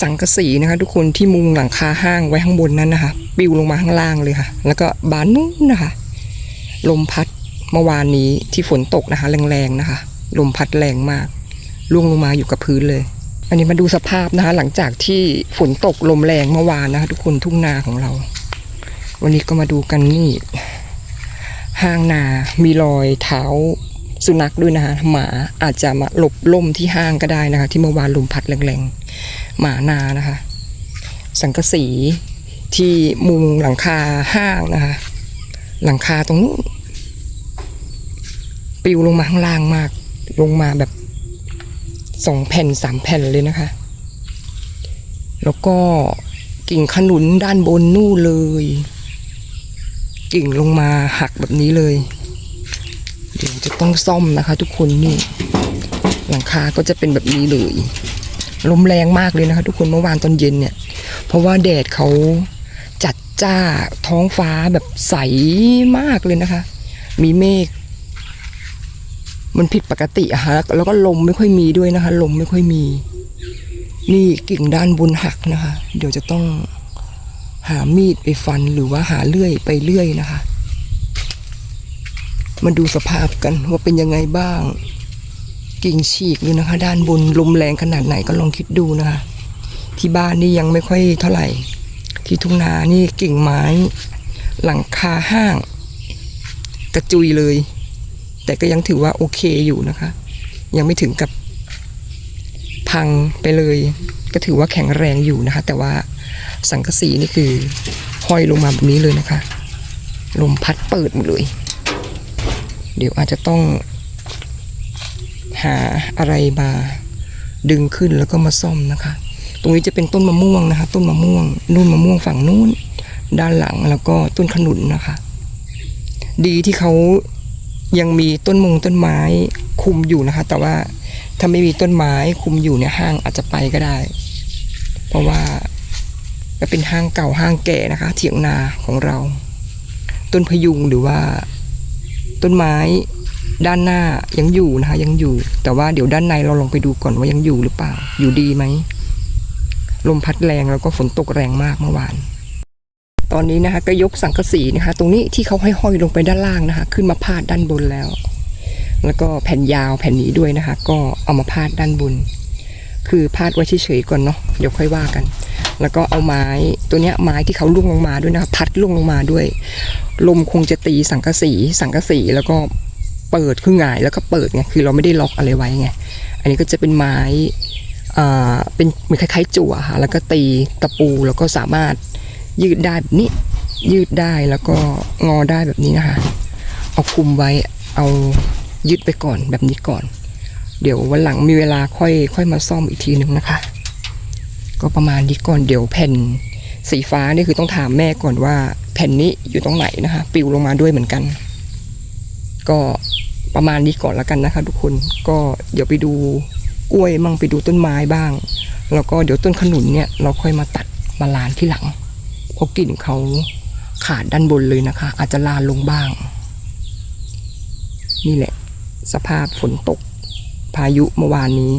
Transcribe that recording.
สังกะสีนะคะทุกคนที่มุงหลังคาห้างไว้ข้างบนนั้นนะคะปิวลงมาข้างล่างเลยค่ะ แล้วก็บานนู้นนะคะลมพัดเมื่อวานนี้ที่ฝนตกนะคะแรงๆนะคะ ลมพัดแรงมากล่วงลงมาอยู่กับพื้นเลย อันนี้มาดูสภาพนะคะ หลังจากที่ฝนตกลมแรงเมื่อวานนะคะทุกคนทุ่งนาของเรา วันนี้ก็มาดูกันนี่ห้างนามีรอยเท้าสุนัขด้วยนะคะหมาอาจจะมาหลบล่มที่ห้างก็ได้นะคะ ที่เมื่อวานลมพัดแรงๆ หมานานะคะ สังกะสีที่มุงหลังคาห้างนะคะ หลังคาตรงนู้นปลิวลงมาข้างล่างมาก ลงมาแบบสองแผ่นสามแผ่นเลยนะคะ แล้วก็กิ่งขนุนด้านบนนู่นเลย กิ่งลงมาหักแบบนี้เลย เดี๋ยวจะต้องซ่อมนะคะ ทุกคนนี่ หลังคาก็จะเป็นแบบนี้เลย ลมแรงมากเลยนะคะ ทุกคนเมื่อวานตอนเย็นเนี่ย เพราะว่าแดดเขาจัดจ้าท้องฟ้าแบบใสมากเลยนะคะ มีเมฆมันผิดปกติอะฮะแล้วก็ลมไม่ค่อยมีด้วยนะคะ ลมไม่ค่อยมี นี่กิ่งด้านบนหักนะคะ เดี๋ยวจะต้องหามีดไปฟันหรือว่าหาเลื่อยไปเลื่อยนะคะ มาดูสภาพกันว่าเป็นยังไงบ้าง กิ่งฉีกเลยนะคะ ด้านบนลมแรงขนาดไหนก็ลองคิดดูนะคะ ที่บ้านนี่ยังไม่ค่อยเท่าไหร่ ที่ทุ่งนานี่กิ่งไม้ หลังคาห้าง กระจุยเลย แต่ก็ยังถือว่าโอเคอยู่นะคะ ยังไม่ถึงกับพังไปเลย ก็ถือว่าแข็งแรงอยู่นะคะ แต่ว่าสังกะสีนี่คือห้อยลงมาแบบนี้เลยนะคะ ลมพัดเปิดหมดเลย เดี๋ยวอาจจะต้อง หาอะไรมาดึงขึ้นแล้วก็มาซ่อมนะคะ ตรงนี้จะเป็นต้นมะม่วงนะคะ ต้นมะม่วงนู่นมะม่วงฝั่งนู้น ด้านหลังแล้วก็ต้นขนุนนะคะ ดีที่เขายังมีต้นมงต้นไม้คุมอยู่นะคะ แต่ว่าถ้าไม่มีต้นไม้คุมอยู่เนี่ยห้างอาจจะไปก็ได้ เพราะว่าก็เป็นห้างเก่าห้างแก่นะคะ เถียงนาของเรา ต้นพยุงหรือว่า ต้นไม้ ด้านหน้ายังอยู่นะคะยังอยู่ แต่ว่าเดี๋ยวด้านในเราลองไปดูก่อนว่ายังอยู่หรือเปล่า อยู่ดีไหมลมพัดแรงแล้วก็ฝนตกแรงมากเมื่อวาน ตอนนี้นะคะก็ยกสังกะสีนะคะ ตรงนี้ที่เขาห้อยลงไปด้านล่างนะคะ ขึ้นมาพาดด้านบนแล้ว แล้วก็แผ่นยาวแผ่นนี้ด้วยนะคะ ก็เอามาพาดด้านบน คือพาดไว้เฉยๆก่อนเนาะเดี๋ยวค่อยว่ากัน แล้วก็เอาไม้ตัวเนี้ยไม้ที่เขาล่วงลงมาด้วยนะคะ พัดล่วงลงมาด้วย ลมคงจะตีสังกะสี สังกะสีแล้วก็ เปิดคือหงายแล้วก็เปิดไงคือเราไม่ได้ล็อกอะไรไว้ไงอันนี้ก็จะเป็นไม้อ่าเป็นเหมือนคล้ายๆจั่วค่ะแล้วก็ตีตะปูแล้วก็สามารถยืดได้แบบนี้ยืดได้แล้วก็งอได้แบบนี้นะคะเอาคุมไว้เอายึดไปก่อนแบบนี้ก่อน เดี๋ยววันหลังมีเวลาค่อยค่อยมาซ่อมอีกทีหนึ่งนะคะ ก็ประมาณนี้ก่อนเดี๋ยวแผ่นสีฟ้านี่คือต้องถามแม่ก่อนว่า แผ่นนี้อยู่ตรงไหนนะคะ ปิวลงมาด้วยเหมือนกัน ก็ ประมาณนี้ก่อนแล้วกันนะคะทุกคนก็เดี๋ยวไปดูกล้วยมั่งไปดูต้นไม้บ้าง แล้วก็เดี๋ยวต้นขนุนเนี่ยเราค่อยมาตัดมาลานที่หลังเพราะกลิ่นเขาขาดด้านบนเลยนะคะ อาจจะลานลงบ้าง นี่แหละ สภาพฝนตก พายุเมื่อวานนี้